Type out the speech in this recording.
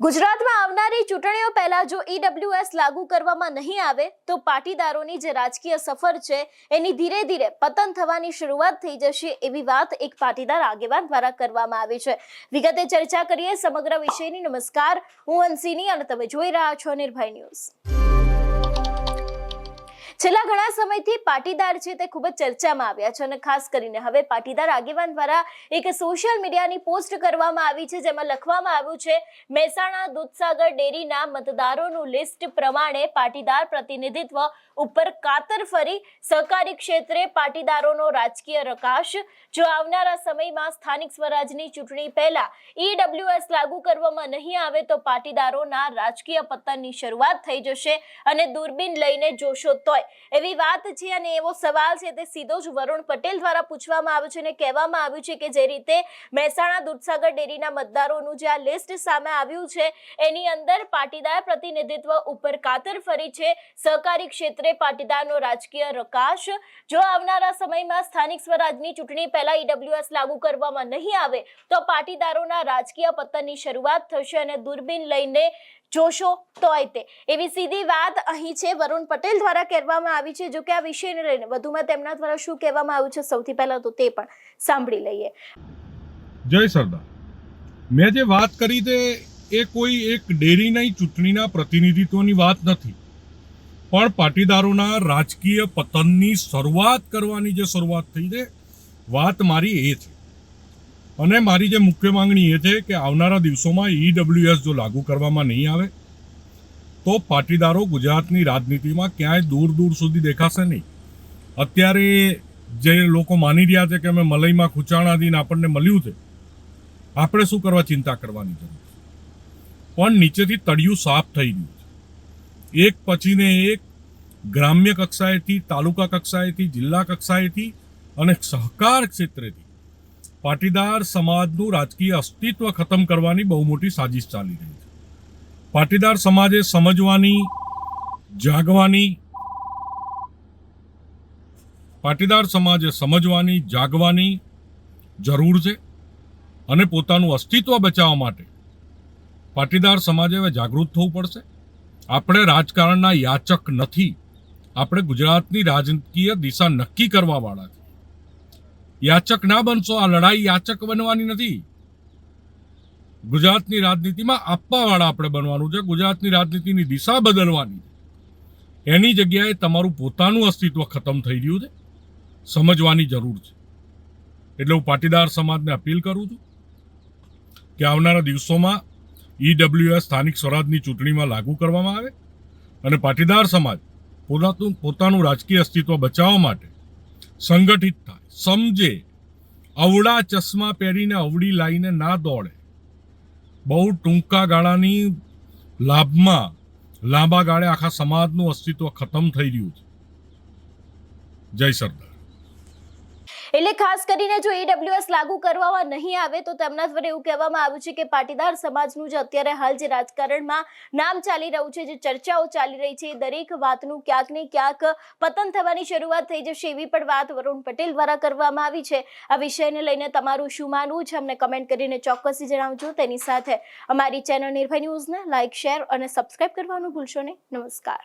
ગુજરાતમાં આવનારી ચૂંટણીઓ પહેલા જો ઈડબ્લ્યુએસ લાગુ કરવામાં નહીં આવે, તો પાટીદારોની જે રાજકીય સફર છે, એની ધીરે ધીરે પતન થવાની શરૂઆત થઈ જશે એવી વાત એક પાટીદાર આગેવાન દ્વારા કરવામાં આવી છે. વિગતે ચર્ચા કરીએ સમગ્ર વિષયની. નમસ્કાર, હું અંશિની અને તમે જોઈ રહ્યા છો નિર્ભય ન્યૂઝ. છેલ્લા ઘણા સમયથી પાટીદાર છે તે ખૂબ જ ચર્ચામાં આવ્યા છે અને ખાસ કરીને હવે પાટીદાર આગેવાન દ્વારા એક સોશિયલ મીડિયાની પોસ્ટ કરવામાં આવી છે જેમાં લખવામાં આવ્યું છે, મહેસાણા દૂધસાગર ડેરીના મતદારોનું લિસ્ટ પ્રમાણે પાટીદાર પ્રતિનિધિત્વ ઉપર કાતર ફરી સહકારી ક્ષેત્રે પાટીદારોનો રાજકીય રકાશ. જો આવનારા સમયમાં સ્થાનિક સ્વરાજની ચૂંટણી પહેલા ઈડબ્લ્યુએસ લાગુ કરવામાં નહીં આવે તો પાટીદારોના રાજકીય પતનની શરૂઆત થઈ જશે અને દૂરબીન લઈને જોશો તોય. એવી વાત છે અને એવો સવાલ છે તે સીધો જ વરુણ પટેલ દ્વારા પૂછવામાં આવ્યો છે અને કહેવામાં આવ્યું છે કે જે રીતે મહેસાણા દૂધસાગર ડેરીના મતદારોનું જે આ લિસ્ટ સામે આવ્યું છે, એની અંદર પાટીદાર પ્રતિનિધિત્વ ઉપર કાતર ફરી છે. સહકારી ક્ષેત્રે પાટીદારનો રાજકીય રકાશ. જો આવનારા સમયમાં સ્થાનિક સ્વરાજની ચૂંટણી પહેલા ઈડબ્લ્યુએસ લાગુ કરવામાં નહીં આવે, તો પાટીદારોના રાજકીય પતનની શરૂઆત થશે અને દૂરબીન લઈને જોશો તોય તે. એવી સીધી વાત અહીં છે, વરુણ પટેલ દ્વારા કહેવામાં આવી છે જો કે આ વિષયને લઈને વધુમાં તેમના દ્વારા શું કહેવામાં આવ્યું છે સૌથી પહેલા તો તે પણ સાંભળી લઈએ. જય સરદાર. મેં જે વાત કરી તે એ કોઈ એક ડેરીની ચૂંટણીના પ્રતિનિધિત્વની વાત નથી. પણ પાટીદારોના રાજકીય પતનની શરૂઆત કરવાની જે શરૂઆત થઈ છે વાત મારી એ છે. અને મારી જે મુખ્ય માંગણી એ છે કે આવનારા દિવસોમાં ઈડબ્લ્યુએસ જો લાગુ કરવામાં નહીં આવે, તો પાટીદારો ગુજરાતની રાજનીતિમાં ક્યાંય દૂર દૂર સુધી દેખાશે નહીં. અત્યારે જે લોકો માની રહ્યા છે કે અમે મલઈમાં ખૂંચાણાધીન આપણને મળ્યું છે, આપણે શું કરવા ચિંતા કરવાની જરૂર પણ નીચેથી તળિયું સાફ થઈ ગયું છે. એક પછીને એક ગ્રામ્ય કક્ષાએથી, તાલુકા કક્ષાએથી, જિલ્લા કક્ષાએથી અને સહકાર ક્ષેત્રેથી પાટીદાર સમાજનું રાજકીય અસ્તિત્વ ખતમ કરવાની બહુ મોટી સાજિશ ચાલી રહી છે. પાટીદાર સમાજે સમજવાની, જાગવાની, પાટીદાર સમાજે સમજવાની, જાગવાની જરૂર છે અને પોતાનું અસ્તિત્વ બચાવવા માટે પાટીદાર સમાજે હવે જાગૃત થવું પડશે. આપણે રાજકારણના યાચક નથી. આપણે ગુજરાતની રાજકીય દિશા નક્કી કરવાવાળા છે યાચક ના બનશો, આ લડાઈ યાચક બનવાની નથી. ગુજરાતની રાજનીતિમાં આપવાવાળા આપણે બનવાનું છે, ગુજરાતની રાજનીતિની દિશા બદલવાની એની જગ્યાએ તમારું પોતાનું અસ્તિત્વ ખતમ થઈ રહ્યું છે, સમજવાની જરૂર છે. એટલે હું પાટીદાર સમાજને અપીલ કરું છું કે આવનારા દિવસોમાં ઈડબ્લ્યુએસ સ્થાનિક સ્વરાજની ચૂંટણીમાં લાગુ કરવામાં આવે અને પાટીદાર સમાજ પોતાનું પોતાનું રાજકીય અસ્તિત્વ બચાવવા માટે સંગઠિત થાય. સમજે, અવળા ચશ્મા પહેરીને અવળી લાઈને ના દોડે. બહુ ટૂંકા ગાળાની લાભમાં, લાંબા ગાળે આખા સમાજનું અસ્તિત્વ ખતમ થઈ રહ્યું છે. જય સરદાર. એટલે ખાસ કરીને જો ઈડબ્લ્યુએસ લાગુ કરવામાં નહીં આવે, તો તેમના દ્વારા એવું કહેવામાં આવ્યું છે કે પાટીદાર સમાજનું જે અત્યારે હાલ જે રાજકારણમાં નામ ચાલી રહ્યું છે, જે ચર્ચાઓ ચાલી રહી છે, દરેક વાતનું ક્યાંક ને ક્યાંક પતન થવાની શરૂઆત થઈ જશે એવી પણ વાત વરુણ પટેલ દ્વારા કરવામાં આવી છે. આ વિષયને લઈને તમારું શું માનવું છે? અમને કમેન્ટ કરીને ચોક્કસથી જણાવજો. તેની સાથે અમારી ચેનલ નિર્ભય ન્યૂઝને લાઇક શેર અને સબસ્ક્રાઇબ કરવાનું ભૂલશો નહીં. નમસ્કાર.